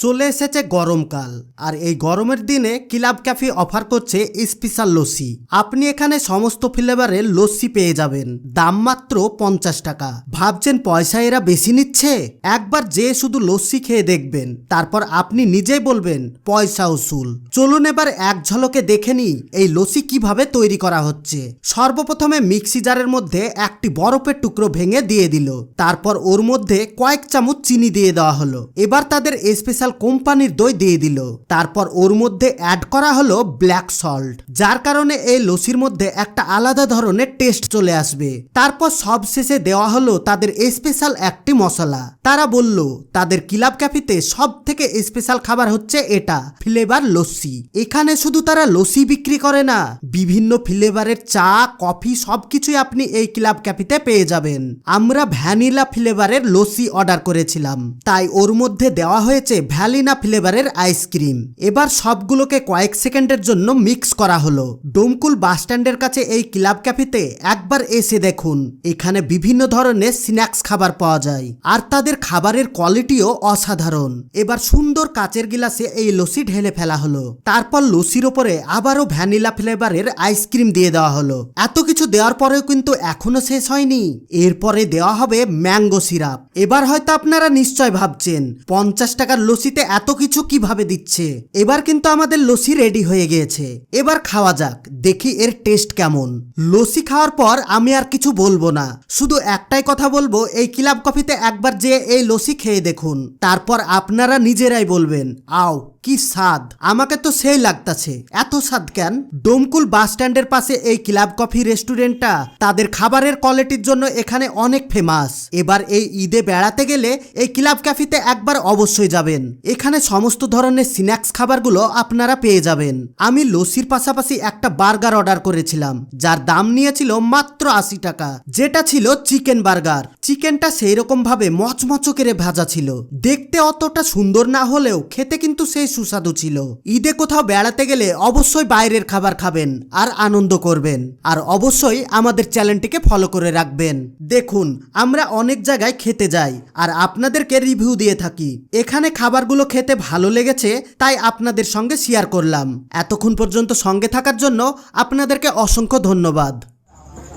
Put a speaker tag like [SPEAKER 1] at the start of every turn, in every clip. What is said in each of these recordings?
[SPEAKER 1] চলে এসেছে গরমকাল। আর এই গরমের দিনে ক্লাব ক্যাফে অফার করছে স্পেশাল লস্যি। আপনি এখানে সমস্ত ফ্লেভারের লস্যি পেয়ে যাবেন। দাম মাত্র পঞ্চাশ টাকা। ভাবছেন পয়সা এরা বেশি নিচ্ছে? একবার যে শুধু লস্যি খেয়ে দেখবেন। তারপর আপনি নিজেই বলবেন, পয়সা উসুল। চলুন এবার এক ঝলকে দেখে নিই এই লস্যি কীভাবে তৈরি করা হচ্ছে। সর্বপ্রথমে মিক্সি জারের মধ্যে একটি বরফের টুকরো ভেঙে দিয়ে দিল। তারপর ওর মধ্যে কয়েক চামচ চিনি দিয়ে দেওয়া হলো। এবার তাদের স্পেশাল কোম্পানির দই দিয়ে দিল। তারপর ওর মধ্যে অ্যাড করা হলো ব্ল্যাক সল্ট যার কারণে এই লসির মধ্যে একটা আলাদা ধরনের টেস্ট চলে আসবে। তারপর সবশেষে দেওয়া হলো তাদের স্পেশাল একটি মশলা। তারা বলল, তাদের কিলাব ক্যাফিতে সব থেকে স্পেশাল খাবার হচ্ছে এটা ফ্লেভার লস্যি। এখানে শুধু তারা লস্যি বিক্রি করে না, বিভিন্ন ফ্লেভারের চা, কফি সবকিছুই আপনি এই ক্লাব ক্যাফিতে পেয়ে যাবেন। আমরা ভ্যানিলা ফ্লেভারের লস্যি অর্ডার করেছিলাম। তাই ওর মধ্যে দেওয়া হয়েছে ভ্যালিনা ফ্লেভারের আইসক্রিম এবার সবগুলোকে কয়েক সেকেন্ডের জন্য মিক্স করা হলো। ডোমকুল বাস স্ট্যান্ডের কাছে এই ক্লাব ক্যাফেতে একবার এসে দেখুন। এখানে বিভিন্ন ধরনের স্ন্যাক্স খাবার পাওয়া যায়। আর তাদের খাবারের কোয়ালিটিও অসাধারণ। এবার সুন্দর কাচের গিলাসে এই লসি ঢেলে ফেলা হলো। তারপর লসির ওপরে আবারও ভ্যানিলা ফ্লেভারের আইসক্রিম দিয়ে দেওয়া হলো। এত কিছু দেওয়ার পরেও কিন্তু এখনও শেষ হয়নি। এরপরে দেওয়া হবে ম্যাঙ্গো সিরাপ। এবার হয়তো আপনারা নিশ্চয় ভাবছেন, পঞ্চাশ টাকার লস্যিতে এত কিছু কীভাবে দিচ্ছে? এবার কিন্তু আমাদের লস্যি রেডি হয়ে গিয়েছে। এবার খাওয়া যাক, দেখি এর টেস্ট কেমন। লস্যি খাওয়ার পর আমি আর কিছু বলব না। শুধু একটাই কথা বলব, এই ক্লাব কফিতে একবার যে এই লস্যি খেয়ে দেখুন। তারপর আপনারা নিজেরাই বলবেন, আও, কি স্বাদ। আমাকে তো সেই লাগতাছে। এত স্বাদ কেন? ডোমকুল বাস স্ট্যান্ডের পাশে এই ক্লাব কফি রেস্টুরেন্টটা তাদের খাবারের কোয়ালিটির জন্য এখানে অনেক ফেমাস এবার এই ঈদে বেড়াতে গেলে এই ক্লাব ক্যাফিতে একবার অবশ্যই যাবেন। এখানে সমস্ত ধরনের স্ন্যাক্স খাবারগুলো আপনারা পেয়ে যাবেন। আমি লস্যির পাশাপাশি একটা বার্গার অর্ডার করেছিলাম, যার দাম নিয়েছিল মাত্র আশি টাকা। যেটা ছিল চিকেন বার্গার। চিকেনটা সেই রকম ভাবে মচমচ করে ভাজা ছিল। দেখতে অতটা সুন্দর না হলেও খেতে কিন্তু সেই সুস্বাদু ছিল। ঈদে কোথাও বেড়াতে গেলে অবশ্যই বাইরের খাবার খাবেন আর আনন্দ করবেন। আর অবশ্যই আমাদের চ্যানেলটিকে ফলো করে রাখবেন। দেখুন, আমরা অনেক জায়গায় খেতে যাই আর আপনাদেরকে রিভিউ দিয়ে থাকি। এখানে খাবারগুলো খেতে ভালো লেগেছে তাই আপনাদের সঙ্গে শেয়ার করলাম। এতক্ষণ পর্যন্ত সঙ্গে থাকার জন্য আপনাদেরকে অসংখ্য ধন্যবাদ।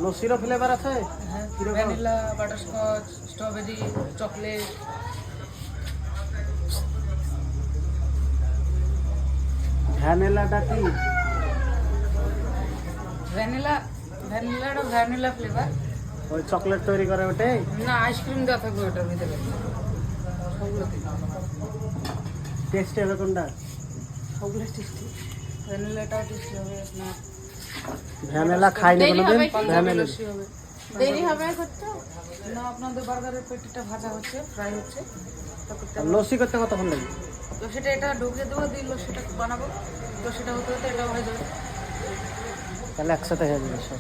[SPEAKER 1] লস্যিরও ফ্লেভার আছে?
[SPEAKER 2] ভ্যানিলা বাটারস্কচ স্ট্রবেরি চকলেট
[SPEAKER 1] ভ্যানিলাটা কি?
[SPEAKER 2] ভ্যানিলা ভ্যানিলাটা ভ্যানিলা ফ্লেভার
[SPEAKER 1] ওই চকলেট তৈরি করে ওটাই?
[SPEAKER 2] না আইসক্রিম দেওয়া থাকবে ওটার ভিতরে।
[SPEAKER 1] টেস্ট হবে কোনটা
[SPEAKER 2] সবগুলো টেস্টি ভ্যানিলাটাও টেস্টি হবে আপনার
[SPEAKER 1] ভ্যানিলা খাইনি
[SPEAKER 2] দেরি
[SPEAKER 1] কোনোদিন? ভ্যানিলা।
[SPEAKER 2] লস্যি হবে। দেরি হবে করতে? না আপনাদের বার্গারের পেটিটা ভাজা হচ্ছে ফ্রাই হচ্ছে। তা করতে
[SPEAKER 1] করতে কতক্ষণ লাগে
[SPEAKER 2] তো সেটা এটা ঢুকে দেবো দিয়ে লস্যিটা বানাবো। লস্যিটা হতে হতে এটা হয়ে যাবে।
[SPEAKER 1] তাহলে একসাথে হয়ে যাবে সব।